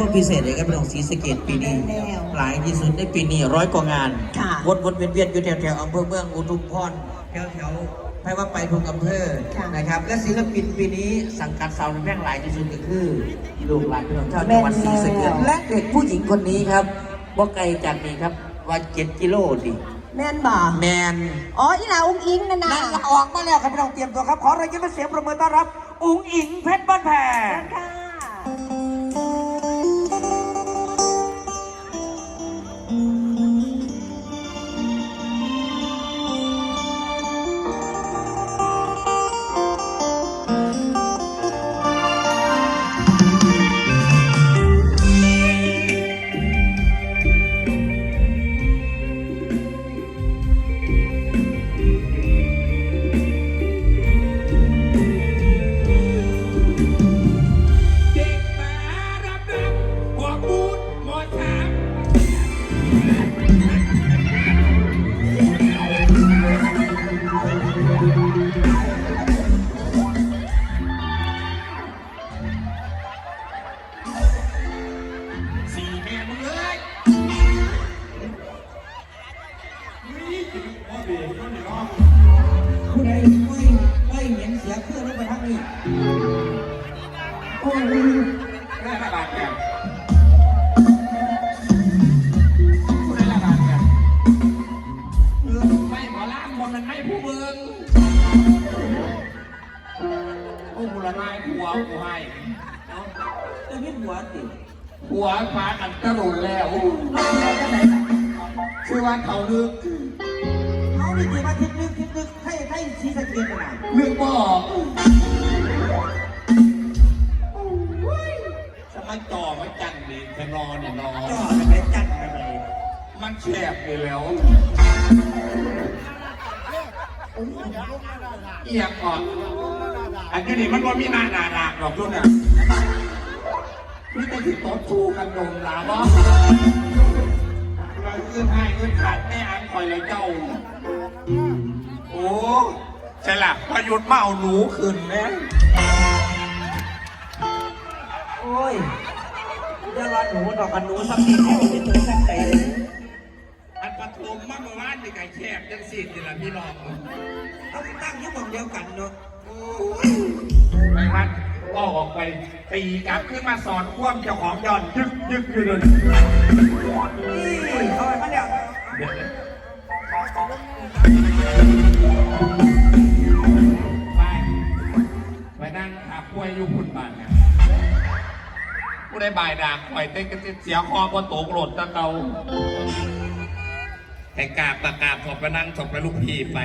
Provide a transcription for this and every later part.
ชว์พิเศษเลยครับพี่น้องศรีสะเกดปีนี้หลายที่สุดในปีนี้ร้อยกว่างาน ค่ะ วนวนเวียนเวียนอยู่แถวแถวๆอำเภอเมืองอุทุมพรแถวแถวๆไม่ว่าไปทุกอำเภอค่ะ นะครับ และศิลปินปีนี้สังกัดสาวน้ำแพร่งหลายที่สุดก็คือลูกหลานพี่น้องชาวจังหวัดศรีสะเกดและเด็กผู้หญิงคนนี้ครับว่าไกลจากนี้ครับว่าเจ็ดกิโลดิแม่นบ่แมน อ๋ออีหลาอุ้งอิงนั่นนะนั่นละออกมาแล้วครับพี่น้องเตรียมตัวครับ ขอเราจะมาเสียงประเมินต้อนรับ อุ๋งอิงเพชรบ้านแพง ค่ะ เอาดิจีมาคิดนึกคิดนึกให้ให้ชีสะเกียรติหน่อยเรื่องบ่อกสมัยจ่อมาจันดีแค่นอนเนี่ยนอนจ่อไปจัดไปเลยมันแฉบไปแล้วเอียงก่อนอันนี้มันว่ามีหนาหนาดากหรอกทุกเนี่ยนี่ก็คือต่อสู้กันโดนลาวะเราขึ้นให้ขึ้นขาดแม่ คอยเลยเจ้า โอ้ใช่ละพยุดมาเอาหนูขึ้นแน่โอ้ยเดี๋ยวว่าหนูดอกกันหนูสักทีแค่ไม่ได้ตัวสักใจเลยอันปฐมมาเมื่อวานนี่ไก่แคบจังสินี่ละพี่น้องเอาตั้งอยุ่งเดียวกันเนาะไปพัดก็ออกไปตีกลับขึ้นมาสอนคว่ำเจ้าของยอนยึกยึกอยู่เลยนี่เอาไปมาแล้ว ไปไปนั่งขับป่วยอยู่พุ่นบ้านนะผู้ได้บ่ายด่าข่อยเต้นกันเสียคอพอโตกโกรธตะเกาให้กราบตะกราบถบไปนั่งถบไปลูกพี่ไป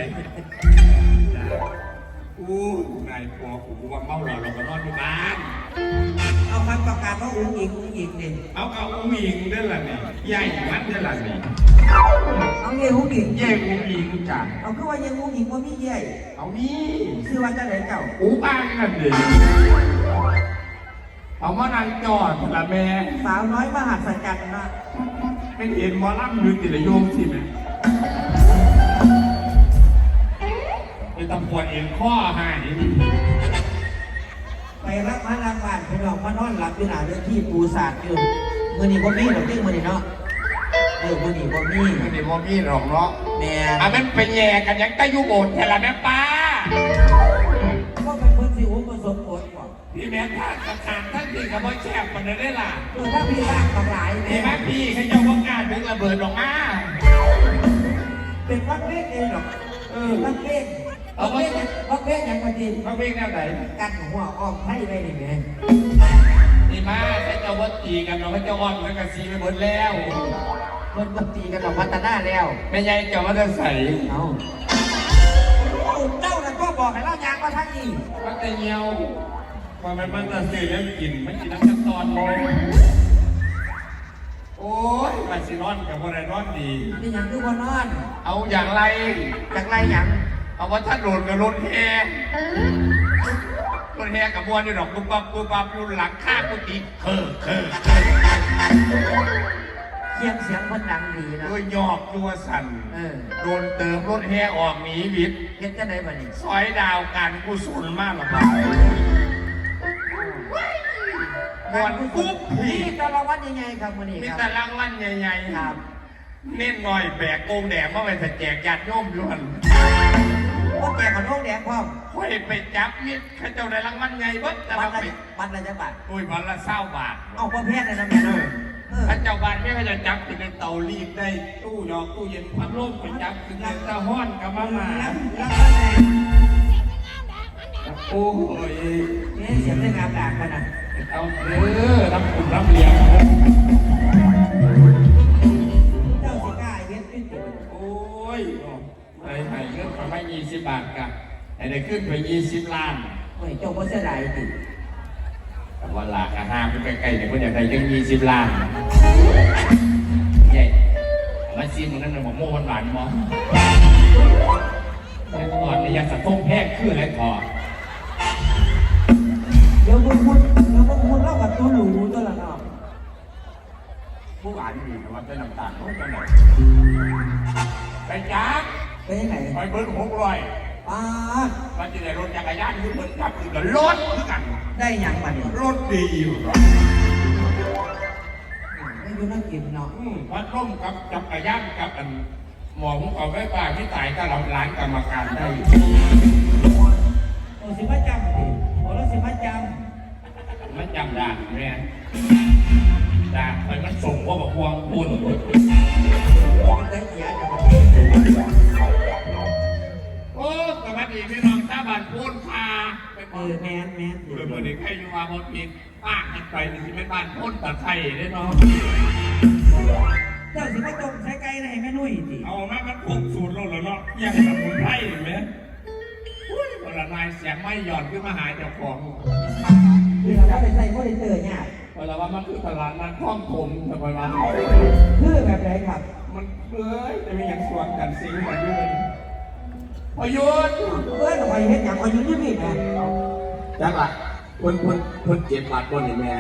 อู้นายผัวกูว่าเมาเหล้าเราก็นอนอยู่บ้าน เอาคำประกาศว่าอุ้งอิงอุ้งอิงนี่เอาเอาอุ้งอิงได้ละนี่ใหญ่มันได้ละนี่ เอาเย่อุ้งอิงใหญ่อุ้งอิงจ้ะเอาคือว่ายังอุ้งอิงว่ามีเย่เอานี่ชื่อว่าจะไหนเจ้าอูบ้างนั่นเองเอามานางจอดละแม่สาวน้อยมหัศจรรย์นะเป็นเอ็นหมอลำหรือติระโยมสิแม่เป็นตำรวจเอ็นข้อให้ไปรับพระรางวัลพี่น้องมานอนหลับอยู่หน้าเวทีปูสาดอยู่มือนี้บ่มีหรอกที่มือนี้เนาะเออมือนี้บ่มีไม่ได้ว่ามีหรอกเนาะแม่อะมันเป็นแย่กันยังใต้ยุโบสถ์แค่ละแม่ป้า ก็เป็นเพิ่นสิอุ้มผสมผลบ่พี่แม่ท่านกระถางท่านพี่กับพ่อแชบมันได้ล่ะเออถ้าพี่ร่างกับหลายเห็เนี่นยไหมพี่เขาจะว่างานถึงระเบิดออกมาเป็นพักเล่นเองหรอกเออพักเล่นพักเล่นพักเล่นอย่างพอดีเขาวิ่งแนวไหนกันหัวอ้อมให้ได้นี่แม่นี่มาเขาจะวัดตีกันเราเขาจะอ่อนแล้วก็ซีไปหมดแล้ว เพิ่นบ่ตีกันดอกพัฒนาแล้วแม่ยายจะมาจะใส่เอาเจ้าน่ะก็บอกให้เรายางมาทางนี้มันจะเหี่ยวว่ามันมันจะสื่อแล้วกินมันกินน้ำตาตอนเลยโอ้ยมาสินอนกับคนไหนนอนดีนี่หยังคือบ่นอน เอาอย่างไรจากไรหยังเอาว่าถ้าโดนกับรถแฮรถแฮกับมวนนี่ดอกปุ๊บปั๊บปุ๊บปั๊บอยู่หลังข้างกุฏิเคอเคอ เสียงเสียงเพิ่นดังดีนะ ด้วยยอกตัวสั่นเออ โดนเติมรถแฮออกหนีวิทย์เฮ็ดจังได๋บัดนี้ซอยดาวการกุศลมากหรอครับดมวนกุ๊บผีนี่ตะละวันยังไงครับวันนี้มีครับแต่รางวัลใหญ่ๆครับ เน้นหน่อยแบกโองแดงมาไปแจกญาติโยมล้วนก็แจกขนมแดงพ่อมค่อยไปจับมิดเขาเจ้าได้รางวัลใหญ่เบิดแต่วัว่านละไปวันละจังบาทโอ้ยวันละเศร้าบาท เอาประเภทเลยนะแม่เนอะเออพระเจ้าบ้านไม่เขาจะจับเป็นเตารีดได้ตู้หยอกตู้เย็นพัดลมไปจับเป็นตะห้อนกับมามารับรับรับแม่โอ้ยเนี่ยเสียงได้งามด่างกันนะเอาเด้อรับคุณรับเลี้ยงเจ้าสิกล้าไอ้เฮ็ดขึ้นเกิดโอ้ยไอ้ไห้เงินประมาณยี่สิบบาทกับไอ้ได้ขึ้นไปยี่สิบล้านโอ้ยเจ้าบ่เสียดายติแต่ ว่าหลักอาหารไปใกล้ๆเนี่ยคนอยากได้ยังยี่สิบล้านใหญ่มาซีมันนั่นน่ะบอกโม่หวานๆมั้งแต่ก่อนเนี่ยอยากสะท้งแพกคืออะไรก่อนเดี๋ยวมึงพูดเดี๋ยวมึงพูดเล่ากับตัวหลูตัวละเนาะผู้อ่านอยู่นะว่าจะน้ำตาลเขาจะไหนไปจักเป็นยังไงไปเบิ้ลหกร้อย ป้าดมันจะได้รถจักรยานขึ้นเบิ้ลกลับขึ้นกับรถคือกัน ได้หยังมาเนี่ยรถดีอยู่หรอไม่อยู่นักกินเนาะอืมพัดลมกับจักรยานกับอันหมอผมเอาไว้ป่าที่ตายก็เราล้านกรรมการได้โอ้สิมาจำดิโอ้แล้วสิมาจมันจำได้ไหมด่าไปมันส่งว่าบอกวงบุญำได้เสียจะ องชาวบ้านพูนพาไปเอบอกอแมนแมนเมื่อนี้ใครอยู่มาบนพินป้ากันไปนี่เป็นบ้านพ้นตะไคร้ได้เนาะเจ้าสิมาจมใช้ไก่ในแม่นุ่ยดิเอามามันคงสูตรเราแล้วเนาะยังสมุนไพรเห็นไหมอุ้ยเวลานายเสียงไม่หย่อนขึ้นมาหาเจ้าของคือเราไปใส่โมเดลเตอร์เนี่ยเวลาว่ามันคือตลาดนัดคล้องถมทำไมวะคือแบบไหนครับ มันเอ้ยจะมีอย่างสวนกันสิงมาด้วย พยุทธ์เอ้ยเราไปเฮ็ดหยังอายุยี่สิบแม่จังหวะคนคนคนเจ็บบาทคนนี่แม่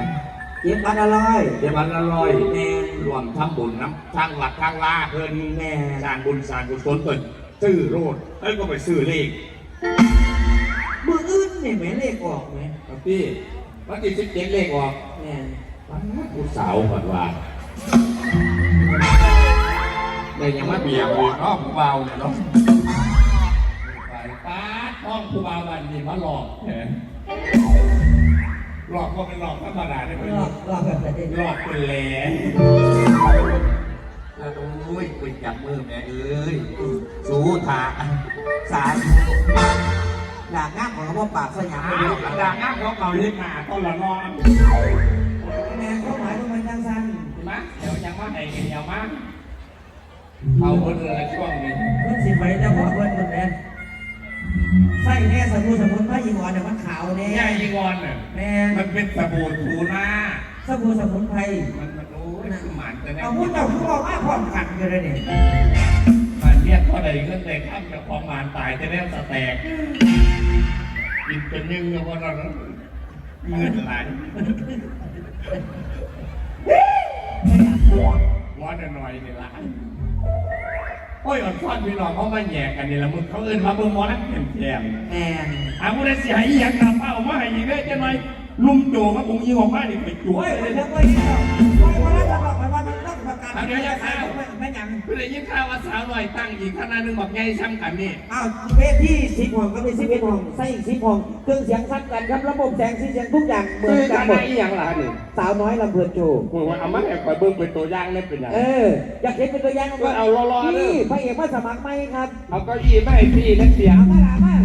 เก็บพันอร่อยเจ็บมันอร่อยแม่รวมทำบุญน้ำทางหลักทางลาเพิ่นแม่สร้างบุญสร้างกุศลเพิ่นซื้อโรดเอ้ยก็ไปซื้อเลขมืออื่นเนี่ยแม่เลขออกไหมครับพี่วันที่สิบเจ็ดเลขออกแม่ผู้สาวก่อนว่าได้ยังมาเบียร์เลยเนาะผู้เบาเนี่ยเนาะไปป้าดห้ องผู้เบาวันนี้มาหลอกแหมหลอกก็เป็นหลอกธรรมดาได้ไหมรอบรอบแบบไหนหลอกเป็นแหล่แล้วโอ้ยไปจับมือแม่เอ้ยสู้ทาสามด่างงามของว่าปากสยามอ้าวกระดาษง่ามของเขาเรียกมาต้นละนอนแม่เขาหมายว่ามันจังสันใช่ไหมเดี๋ยวยังมาไหนกันยาวมากเอาคนละช่วงนี้มันสิไปจะบอกเพิ่นคนแม่ ใส่แน่สมุนสมุนไพรยีหวอนเนี่ยมันขาวแน่ยายีวอนน่ะแม่มันเป็นสบู่ถูหน้าสมุนสมุนไพรมันมันโอ้ยคือหมันแต่เนี่ยเอาพูดเจ้าพูดบอกว่าพร้อมกันอยู่เลยเนี่ยมันเรียกเท่าไหร่เงินแต่ข้ามจากของหมานตายจะได้สแตกกินเป็นยังไงว่าเราเงินไหลว่าหน่อยนี่ละ โอ้ยอ่อนซ้อนพี่น้องเขามาแย่กันนี่ละมึงเขาเอื่นมาเบิ่งหมอนั่นแข็งแม่ๆอาผู้ใดเสียหายอีหยังนำเอามาให้อีกได้จะหน่อยลุมโจมาคงยิงออกมานี่ไปจุ้โอ้ยยเลไปยเถนะอะไปเถอะไปวันนั้นจะบอกไปวั นนั้นต้องประกาศไม่ยังผู้ใดยิงข่าวว่าสาวหน่อยตั้งอีกคณะหนึงบอกไงซ้ำกันนี่อ้าวเวทีสิบห้องก็เป็นสิบเอ็ดห้องใส่อีกสิบห้องเครื่องเสียงซ้ำกันครับระบบแสงสีเสียงทุกอย่างเหมือนกันหมดอย่างหลานนี่สาวน้อยลำเพลินโชว์มึงว่าเอามาให้คอยเบิ่งเป็นตัวอย่างได้เป็นยังเอออยากเห็นเป็นตัวอย่างก็เอารอๆเด้นี่อพระเอกมาสมัครไหมครับเอาเก้าอี้มาให้พี่และเสียงเอามาลามา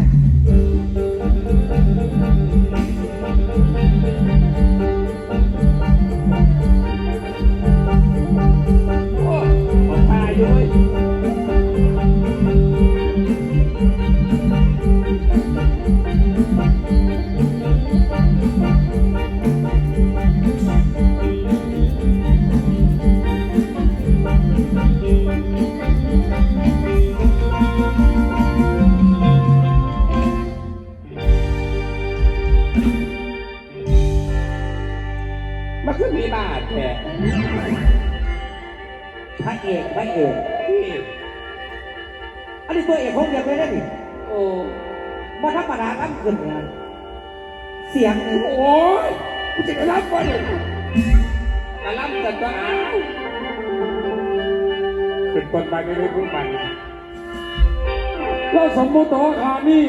แล้วสมมุติตัวขานี่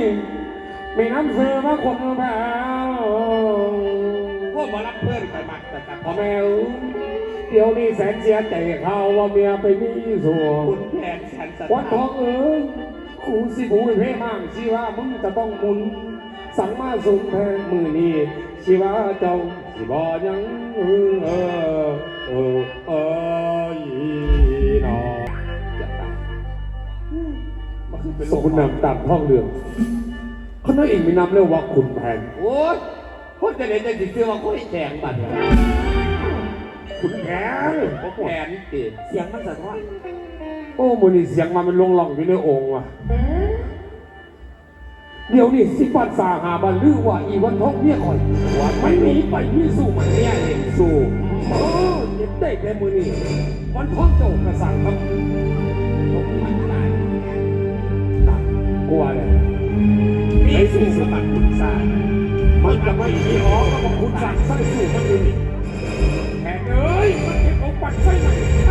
มีน้ำเสือมาขมแผวพวกหมอรับเพื่อนไปมักแต่กับพ่อแม่เอ้ยเดี๋ยวนี้แสนเสียใจเขาว่าเมียไปมีสัวคุณแผนฉันสวันทองเอ้ยกูสิบูไปเพ่มั่งสิว่ามึงจะต้องหมุน สั่งมาสูงแพงมือนี้สิว่าเจ้าสิบอยังเออเออเออ คือเป็นคุณนำตามท้องเรื่องเขาน้อยเองไม่นำเรียกว่าคุณแพงโอ้ยพูดจะเด็นจะติดเสื้อว่าค่อยแข็งบัดเนี่ยคุณแพงแผนติเสียงมันสะท้อนโอ้มือนี่เสียงมาเป็นลงหล่องอยู่ในโองค์ว่ะเดี๋ยวนี้สิปันสาหาบันลือว่าอีวันทองเนี่ยคอยว่ามันหนีไปมีสู้มันเนี่ยเห็นสู้โอ้เจ็บได้แต่มือนี่วันทองเจ้ากระสังครับ กลัวเลยมีสู้สมัครคุณสร้างมันจะไม่มีหรอกว่าคุณสั่งใส่สู้มันอยู่นี่แค่เอ้ยมันเก็บของปัดไฟไหนมันเจ็บได้ฝัน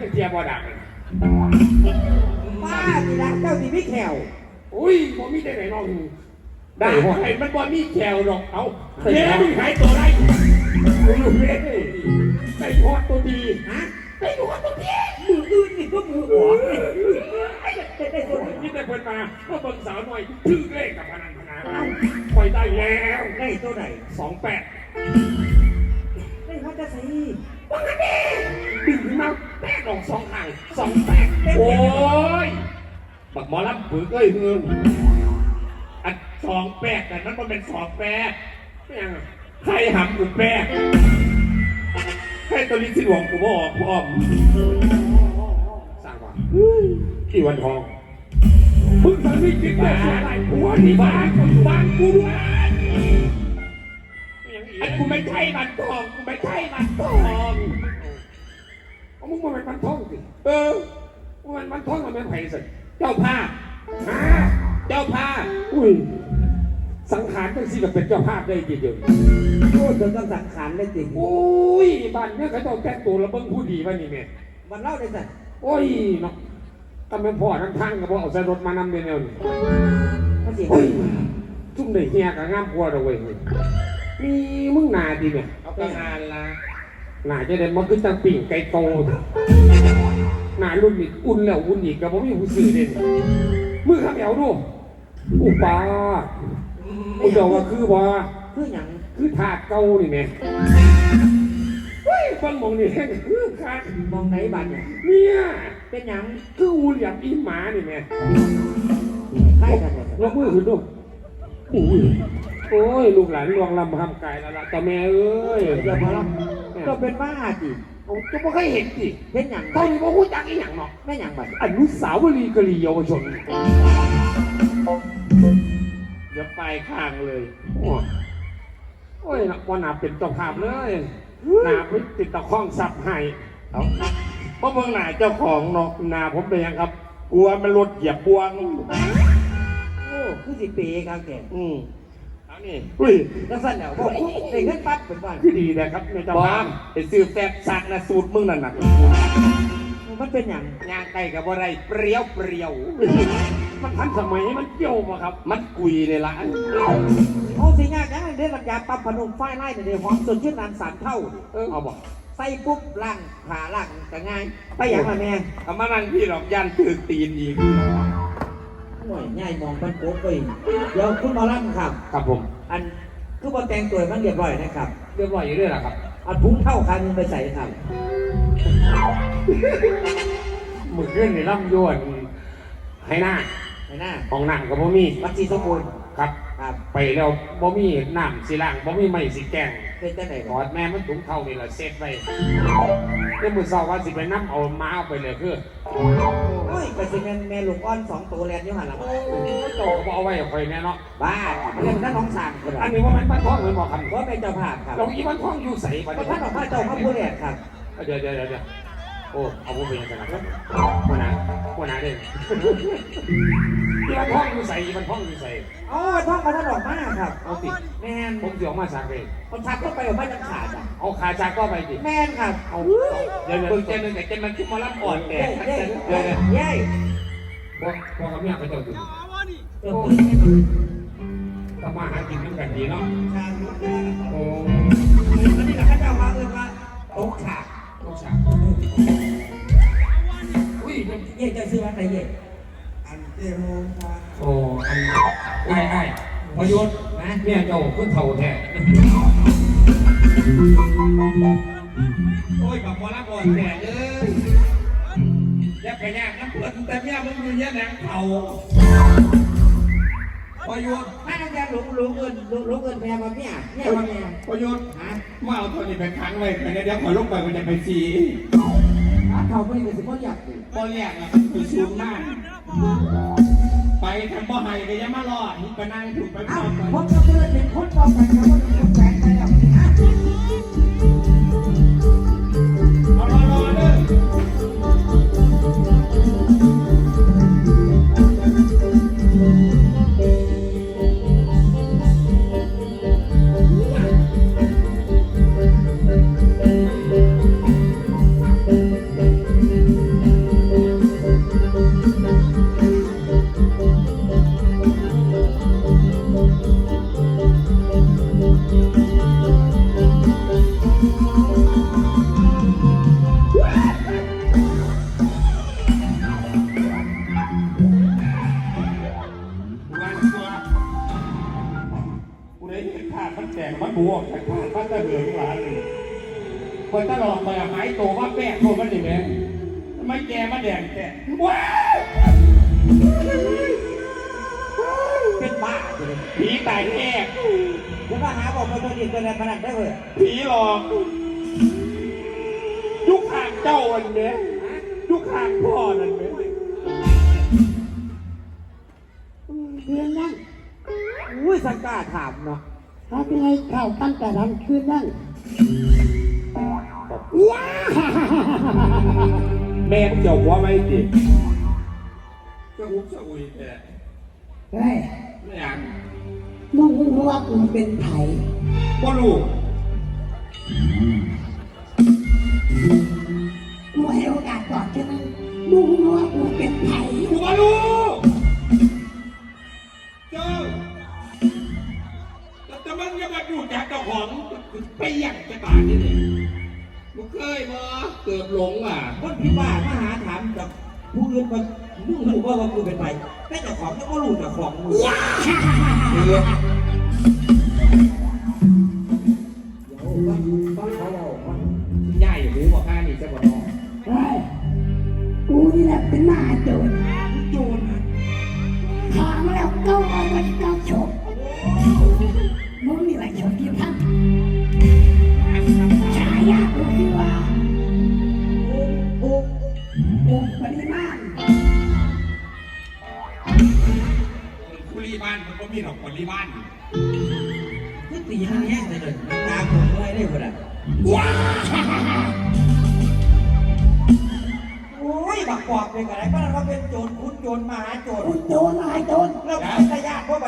จะเทียบบ่ดักเลยป้าดีนะเจ้าดีไม่แขวอุ้ยบ่มีได้ไหนนอกหูได้ไอ้มันบอมีแคลหรอกเอาเจ๊มึงหายตัวไรกูอยู่เวทเลยไอ้พอดตัวดีฮะไอ้พอดตัวดีมืออื่นนี่ก็มือหัวไอ้เด็กได้ตัวไหนนี่แต่เพิ่นมาก็เบิ่งสาวหน่อยชื่อเลขกับพนันพนาคอยได้แล้วได้ตัวไหนสองแปดได้เขาจะใส่ดึงขึ้น มาแปดออกสองห่างสองแปดโอ้ยบักหมอลำผือเอ้ยเงินอันสองแปดแต่นั้นมันเป็นสองแปดไม่ยังอะใครหำกูแปดให้ตัวนี้สิหลวงกูบอกพ่อมสั่งว่าที่วันทองมึงทำนี่คิดแต่เสียอะไรหัวนี่บ้านบ้านกูด้วยไม่ยังอีกอันกูไม่ใช่มันทองกูไม่ใช่มันทอง เอามึงมาเป็นมันท่องสิเออมึงมันมันท่องมันเป็นไผ่สิเจ้าภาพฮะเจ้าภาพอุ้ยสังขารจังสิกับเป็นเจ้าภาพได้ทีเดียวโอ้จนต้องสังขารได้จริงอุ้ยบ้านเนี่ยเขาต้องแต่งตัวแล้วเบิ่งผู้ดีวะนี่แม่มันเล่าได้สัตว์โอ้ยเนาะทำเป็นพ่อทั้งทางกับพ่อเอาใส่รถมานำเดียวนี่เขาเสียงโอ้ยจุ่มได้เฮียกับงามกลัวเราเว้ยมีมึงหนาดีเนี่ยเอาไปงานละ หนาจะได้มันคือจังปิ่งไก่โตหนารุ่นนี้อุ่นแล้วอุ่นอีกกับผมมีผู้ซื้อเด่นมือข้างแถวดูอุปาอุดว่าคือบ่คือหยังคือถาดเก่านี่แม่เฮ้ยฟังมองนี่แห้งคือขาดมองไหนบัตรเนี่ยเนี่ยเป็นหยังคืออูเหลี่ยมอีหมานี่แม่ใช่กันหมดยกมือขึ้นดูอุ้ย โอ้ยลูกหลานลวงลำทำกายแล้วล่ะแต่แม่เอ้ยเดี๋ยวพอเราก็เป็นบ้าจิเอาจะไม่เคยเห็นสิเป็นหยังตอนนี้ว่าหูจักอีหยังเนาะไม่หยังบัตรอนุสาวรีย์กะลีเยาวชนเดี๋ยวไปข้างเลย โอ้ยโอ้ยนะว่านาเป็นเจ้าภาพเลยนาไปติดตะข้องสับให้เอาเพราะเมืองหนาเจ้าของเนาะนาผมเป็นยังครับ กลัวมันรถเหยียบบวงโอ้คือสิเปย์ครับแกอืมเอา นี่อุ้ยแล้วสั่นแล้วบอกได้เงินปั๊บเป็นบ้านที่ดีนะครับในเจ้าบอภาพมไปซื้อแฟบซักนะสูตรมึงนั่นน่ะมันเป็นหยังย่างไก่กับอะไรเปรี้ยวเปรี้ยวมันทันสมัยมันเกี่ยวมาครับ มันกุยในร้านเอาสิยากยังเรื่องน้ำยาปั๊มพนมไฟไล่เนี่ยเดี๋ยวหอมสดชื่นนานสามเท่าเออเอาบอกใส่ปุ๊บล่างขาล่างก็ง่ายไปอย่างละแม่เอามานั่งพี่หรอกยันถือตีนอีก หน่วยง่ายมองมันโป๊ะไปเดี๋ยวคุณหมอลำครับ ครับผม อันคือบอแต่งตัวให้มันเรียบร้อยนะครับเรียบร้อยอยู่ด้วยนะครับเอาถุงเท่าคันหนึงไปใส่ครับมือขึ้นในลำยวนให้หน้าไปหน้าห้องน้ำกับบ่มีวัดศรีสมบูรณ์ครับ ครับ ไปแล้วบ่มีน้ำสิล้างบ่มีไม้สิแกง เป็นจังไหนกก่ออนดแม่มันถุงเท่านี่แหละเซ็ตไว้เมื่อมือเช้าว่าสิไปน้ำเอามาเอาไปเลยคือโอ้ยไปสิแม่แม่ลูกอ้อนสองตัวแลนอยู่หันหลังโตก็บ่เอาไว้คอยแน่เนาะบ้าเรื่องนั้นน้องสามคนอัละนนี้ว่ามันบ้านท้องหรือบ่คำว่าเป็นเจ้าภาพครับเราอีบ้านท้องอยู่ใส่บัดพระนี้ท่านออกมาเจ้าพระผู้แรกครับเดี๋ยวเดี๋ยวเดี๋ยวเดี๋ยว โอ้เอาพูดไปยังไงนะครับหัวหน้าหัวหน้าเด่นอีบ้านท้องอยู่ใส่อีบ้านท้องอยู่ใส่อ๋อท่องพระท่านออกมาครับ เอาติแม่นผมเสียออกมาสักเลยคนชักก็ไปออกมาจังขาดอะเอาขาจากก็ไปดิแม่นครับเอาเดี๋ยวเดี๋ยวเบิ่งเจนหนึ่งแต่เจนมันขึ้นมารับอ่อนแก่เย้เดี๋ยวเย้เดี๋ยวเย้บอกบอกกับเมียเขาเจ้าถึงเจ้าทำมาหากินด้วยกันดีเนาะโอ้อันนี้เราก็จะเอามาเอิ้นว่าโต๊ะฉากลูกสาว อุ้ยเย่จะซื้อมาไหนเย่อันเดียวค่ะโอ้อันไอ้ไอ้ประยุทธ์นะเนี่ยเจ้าขึ้นเท่าแท้โอ้ยกับพอละก่อนแก่เลยยักกระยากน้ำเพื่อนแต่เมียมึงอยู่เยอะแหนงเขา พอยุดถ้าอาจารย์หลงหลงเงินหลงหลงเงินแพงมาเนี่ยเนี่ยมาเนี่ยพอยุดฮะมาเอาตัวนี้ไปค้างไว้ไปเดี๋ยวขอลงไปมันจะไปสีเขาไม่เป็นสิพ่ออยากพอแรกนะคือสูงมากไปทางบ่อไห้ก็ยังมารอนี่ไปนั่งถูกไปเอ้าก่อนผมจะเพื่อนเป็นคนต่อไปนะว่าเป็นคนแฝง แกมาแดงแกว้าวเป็นบ้าผีตายแอกแล้วก็หาบอกมาตัวดียวตัวนั้นขนาดได้เลยผีหลอกยุคห่างเจ้าอันเนี้ยยุคห่างพ่อนั่นเนี้ยเรื่องนั่งอุ้ยสังกาถามเนาะเขาเป็นไงเข้าตั้งแต่นั้นคืนนั่งว้า แม่เจ้าหัวไม่ติจะอุ้มจะอุ้ยแต่เฮ้ยไม่อยากมึงรู้ว่ากูเป็นไผ่ว่าลูกกูให้โอกาสก่อนใช่ไหมมึงรู้ว่ากูเป็นไผ่กูว่าลูกเจ้าแต่แต่มันยังมาอยู่จากเจ้าของไปอย่างจะตายนี่เนี่ย กูเคยมาเกือบหลงอะคนพี่บ้ามาหาถามกับผู้อื่นว่ามึงรู้ว่าว่ากูเป็นใครแต่เจ้าของก็รู้เจ้าของมึงเออเดี๋ยวว่าฟังเขาเราว่าใหญ่หูบอกข้านี่จะบอกน้องเฮ้ยกูนี่แหละเป็นหมาโจรโจร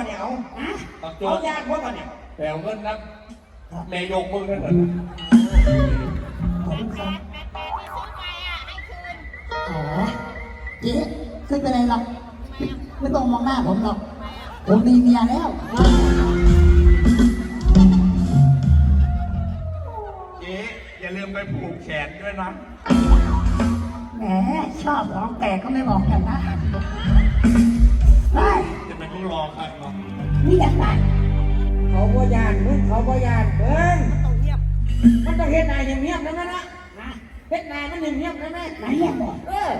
เป็นญาติพวกมันเหนียวฮะตักโจเอารญาติพวกมันเหนียวแปลเงินนะแม่ยกมึงนั่นแหละขอบคุณครับอ๋อเจ๊ไม่เป็นไรหรอกไม่ต้องมองหน้าผมหรอก ผมมีเมียแล้ว เจ๊อย่าลืมไปผูกแขนด้วยนะ แหมชอบร้องแต่ก็ไม่บอกกันนะไปจะเป็นต้อง รอกันเนาะนี่อยากได้เขาบ่ยานมึงเขาบ่ยานเบิ้งมันต้องเฮ็ดนายเงียบๆนั่นนะนะเฮ็ดนายมันเงียบๆนั่นนะไหนเรียกบอกเออ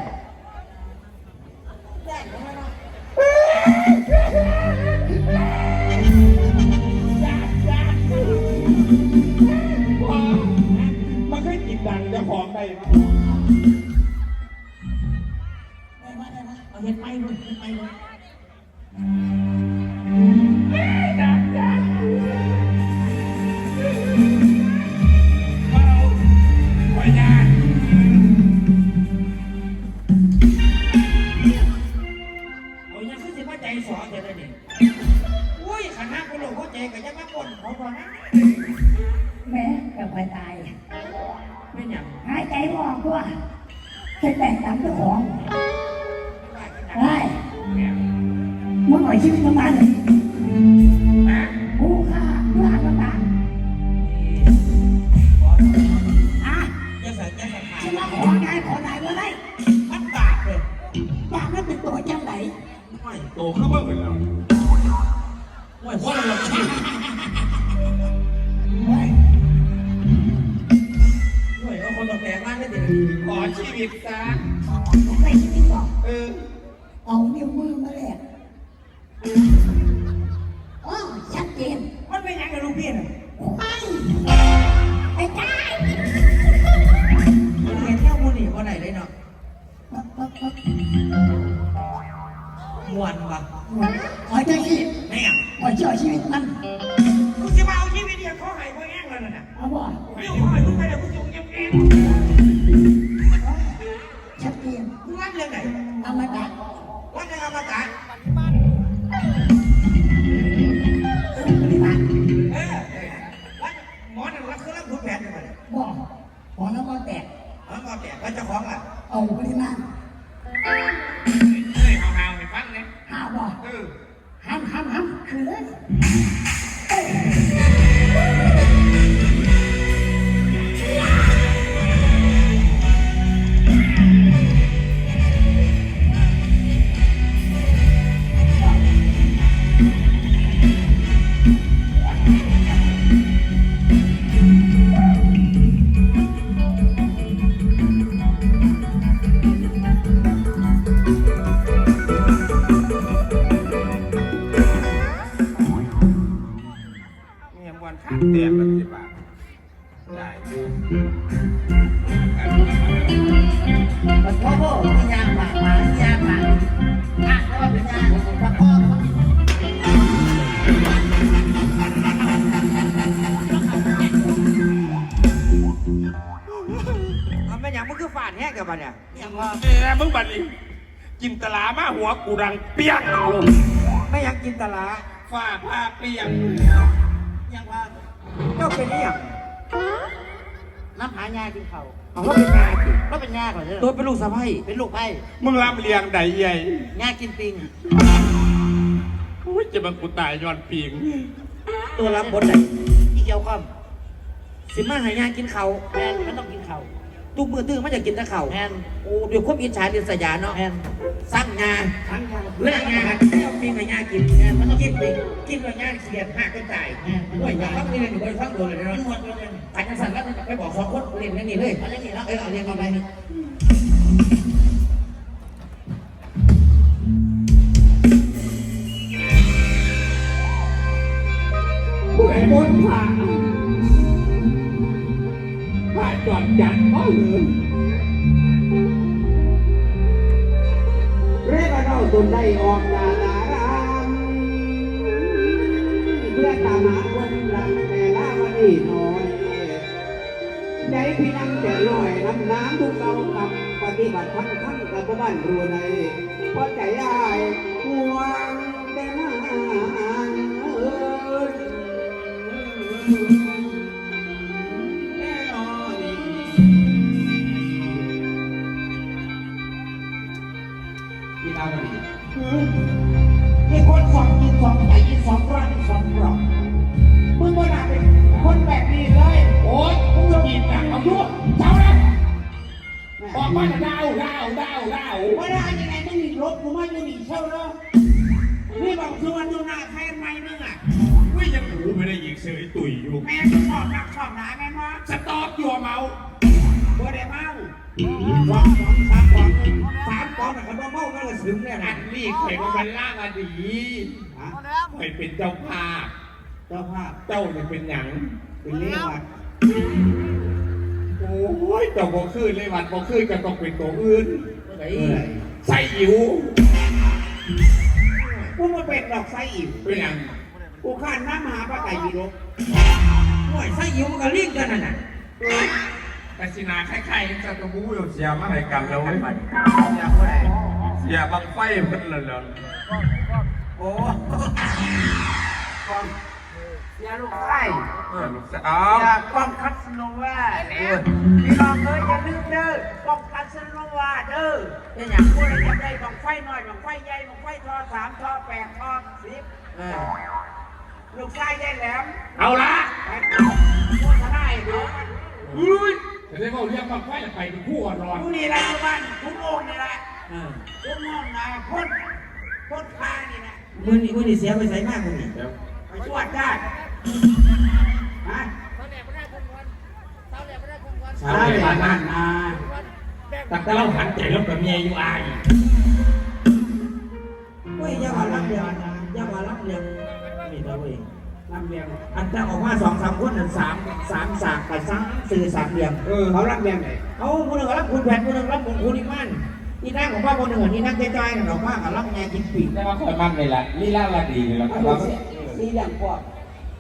มันเคยกินดังเจะของได้ไหมได้ไหมได้ไหมเอาเห็ดไปเลยเห็ดไปเลย แม่กับไปตายไม่หยังหายใจไม่ออกตัวเส้นแตกตามเจ้าของ ชีวิตประมาณเลยกูฆ่าเพื่ออัตตาอะยังใส่ยังใส่ขาฉันมาขอได้ขอได้เมื่อไรพัดปากเลยปากนั้นเป็นตัวจังไหนไม่โตขึ้นเมื่อไหร่แล้วไม่เพราะเราชีวิตเฮ้ยไม่เอาคนตกแต่งมากได้ดีขอชีวิตซะใส่ชีวิตบอกเออเอานิ้วมือมาแลก อ๋อ ตลามาหัวกูดังเปี้ยงลงไม่อยากกินตลาฝ้าผ้าเปี้ยงอย่างว่าเจ้าเป็นนี่อย่างน้ำหายากินเขาเขาเป็นงากินก็เป็นยาก่อนเลยตัวเป็นลูกสะใภ้เป็นลูกไพ่มึงรับเลียงใดใหญ่ยากินปิงอุ้ยจะบังกูตายย้อนปีงตัวรับบทไหนที่เกี่ยวข้องสิมาหายากินเขาแมนมันต้องกินเขา ทุกมือตื้อมันอยากกินแต่เขาแมนโอ้เดี๋ยวควบอิจฉาเดียสยาเนาะแมนสร้างงานทั้งยาเลิกงานไม่เอาปีนหายากินแมนมันต้องกิกินนไปปิงกินแล้วงานเขียนหักกันตายแมนมันโอ้ต้อยงายอยากฟังนี่เลยหนูไปฟังโดนเลยมันเนาะหมดเลยขันสั่นแล้วไปบอกสองคนเรียนกันนี่เลยเอาอย่างนี้แล้วเออเอาเรียนกันไปนี่ผู้ใดบนผ่า ผ่อดจัดก็เหลือเรียกเราตนได้ออกนาลารามเพื่อตามหาคนรักแต่ละวันนี้น้อยใจพี่นั่งแต่ลอยน้ำน้ำทุกเรากำปฏิบัติทั้งทั้งกับบ้านรัวในเพราะใจอาย ไม่ยังหูไม่ได้ยิงเสยตุยอยู่แม่ก็ชอบนักชอบหนาแม่มาสตอปยัวเมาบ่ได้เมาสองสองสามสองสามปป้องน่ะเขาบอกเมาก็เลยซึ้งเนี่ยอันะนนี้เคยมาเป็นล่างอดีเคยเป็นเจ้าภาพ เจ้าภาพเจ้าเนี่ยเป็นหยัง เป็นเลี้ยวัดโอ้ยเจ้าบ่คือเลยวัดบ่คือจะต้องเป็นตัวอื่นไอ้ใส่อิ๋วกูมาเป็นดอกไส้อิ่มเป็นหยัง กูข้านน้ำมหาพระไก่ยีรกห่วยไส้อิ่มมันก็เลี้ยงกันน่ะน่ะแต่สินาคล้ายๆจะตัวบูอยู่เสียมาให้กันแล้วเว้ยอยากว่าไเสียบังไฟเพิ่นเลยเหรอโอ้กองยาลูกไส้เออลูกสาวยากล้องคัสโนวาเนี่ยพี่น้องเอ้ยอย่าลืมเด้อกล้องคัสโนวาเด้อเป็นอย่างพวกเราจะได้บังไฟน้อยบังไฟใหญ่บังไฟทอสามทอแปดทอสิบเออ ลูกไส้ใหญ่แหลมเอาละไปเอาโฆษณาให้ดูอุ้ยจะได้บอกเรียกบังไฟจะไปเป็นผู้อ่อนร้อนผู้นี่แหละทุกบ้านทุกโองนี่แหละเออทุกโองนะพ่นพ่นพานี่นะมือนี่มือนี่เสียไปใส่มากมือนี่เดี๋ยวไปชวดได้ฮะสาวเลยบ้านนั่นนะแต่ถ้าเราหันใจแล้วกับเมียอยู่อายเฮ้ยอย่ามารับเรียงอย่ามารับเรียง นี่นะเว้ยลำเลียงอันจะออกมาสองสามคนอันสามสามสากไปสามสื่อสามเรียงเออเขาลำเลียงไหนเอาคนหนึ่งก็รับคุณแผนคนหนึ่งรับของคุณอีกมั่นที่นั่งของพ่อคนหนึ่งที่นั่งใกล้ๆน่ะดอกว่ากับรับแงกินปีกแต่ว่าคอยมั่นเลยล่ะลีลาวาดีเลยล่ะเพราะว่าสีเหลืองพวก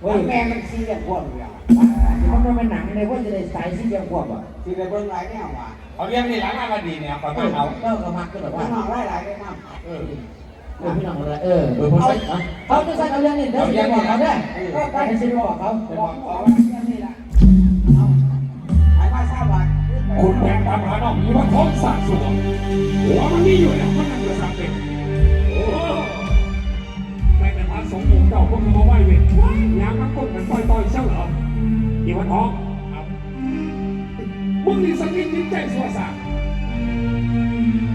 เฮ้ยแม่มันสีเหลืองพวกอยู่แล้วมันไม่เป็นหนังในว่าจะได้สายสีเดียวกว่าบ่สีเหลืองเบิ้งหลายแนวว่ะเขาเรียกนี่ลาวาดีเนี่ยคอยมั่นเอาเลิกกับมักก็แบบว่าว่าน้องหลายหลายได้มากเออ เออพี่น้องอะไรเออเออผมเอาใส่เขาจะใส่เอาเรื่องนี้เดี๋ยวจะบอกเขาได้ก็ไปให้ซื้อบอกเขาบอกบอกว่าเรื่องนี้ละเอาขายมาทราบว่าคุณแผนตามหาน้องมีว่าท้องสาดสวงหัวมันนี่อยู่แล้วมันนั่งอยู่สามเป็นโอ้ไม่เป็นพระสงฆ์หมู่เจ้าพวกมึงมาไหว้เวทยางน้ำก้นกันต่อยๆเช่าเหรออีวันทองเอามึงนี่สักนิดนิดใจสัวสา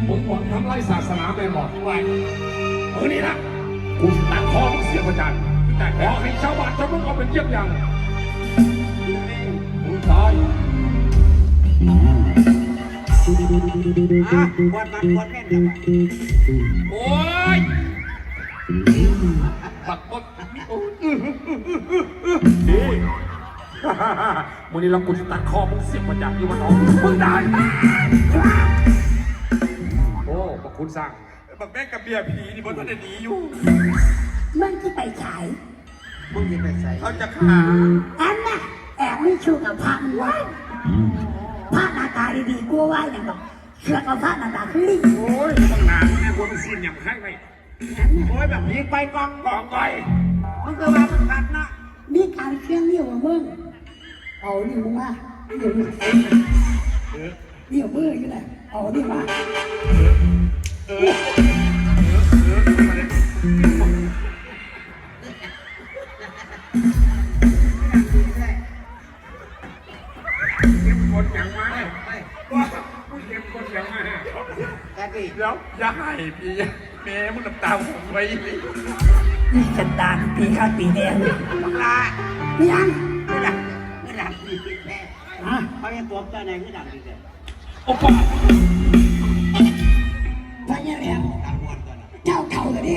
มึงหวังทำลายศาสนาไปหมดไว้ เออนี่นะกูตัดคอมึงเสียประจันแต่ขอให้ชาวบ้านชาวเมืองเอาเป็นเยี่ยมอย่างมึงตายอะปวดมันปวดแม่นจังโอ้ยบักบดโอ้ยดีมึงนี่เรากูจะตัดคอมึงเสียบมาจากที่มันน้องมึงตายโอ้ขอบคุณสร้าง บักแม่งกับเบียร์ผีนี่บนทันได้หนีอยู่มันที่ไปขายมึงยิงไปใส่เขาจะขาอันน่ะแอบไม่ชูกับพระมันไว้พระหน้าตาดีๆกลัวว่าอย่างบอกเสือกเอาพระหน้าตาคือลิงโอ้ยตั้งนานแม่กูมันซีนอย่างข้างในโอ้ยแบบยิงไปกองกองไปมึงก็ว่ามันขัดนะมีการเครื่องเลี้ยวกับมึงเอานี่มึงมาเดี๋ยวนี้เดี๋ยวมืออยู่เลยเอานี่มาเก็บกดอย่างมาเลยว่ากูเก็บกดอย่างมา แต่ดิเดี๋ยวอย่าให้พี่แม่มึงน้ำตาผมไว้เลยนี่กันดาปีข้าปีแดงบังลาไม่ยังไม่ดังไม่ดังดีแน่อะเขายังตัวเจ้าไหนไม่ดังดีเลยโอ้ป่ ดิ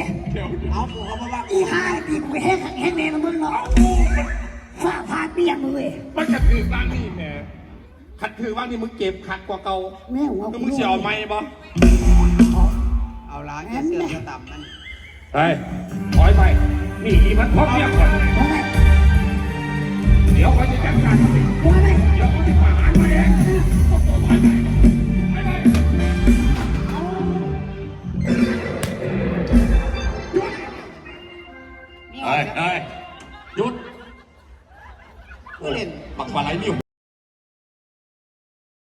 เอากูเขามาว่าอีห้าปีกูแห้งแห้งแน่นมึงเนาะฝ้าพาเปียกเลยมันจะถือบ้างนี่แม่ขัดถือบ้างนี่มึงเก็บขัดกว่าเก่าแม่หัวมึงเสียเอาไหมบ่ เอาล้างจะเสื่อจะต่ำนั่นเฮ้ถอยไป นี่อีมันพร้อมเรียกก่อนเดี๋ยวเขาจะจัดการมันเดี๋ยวเขาจะประหารมันเอง เฮ้ยเฮ้ยหยุดกูเล่น บักปลาไหลนิ่ว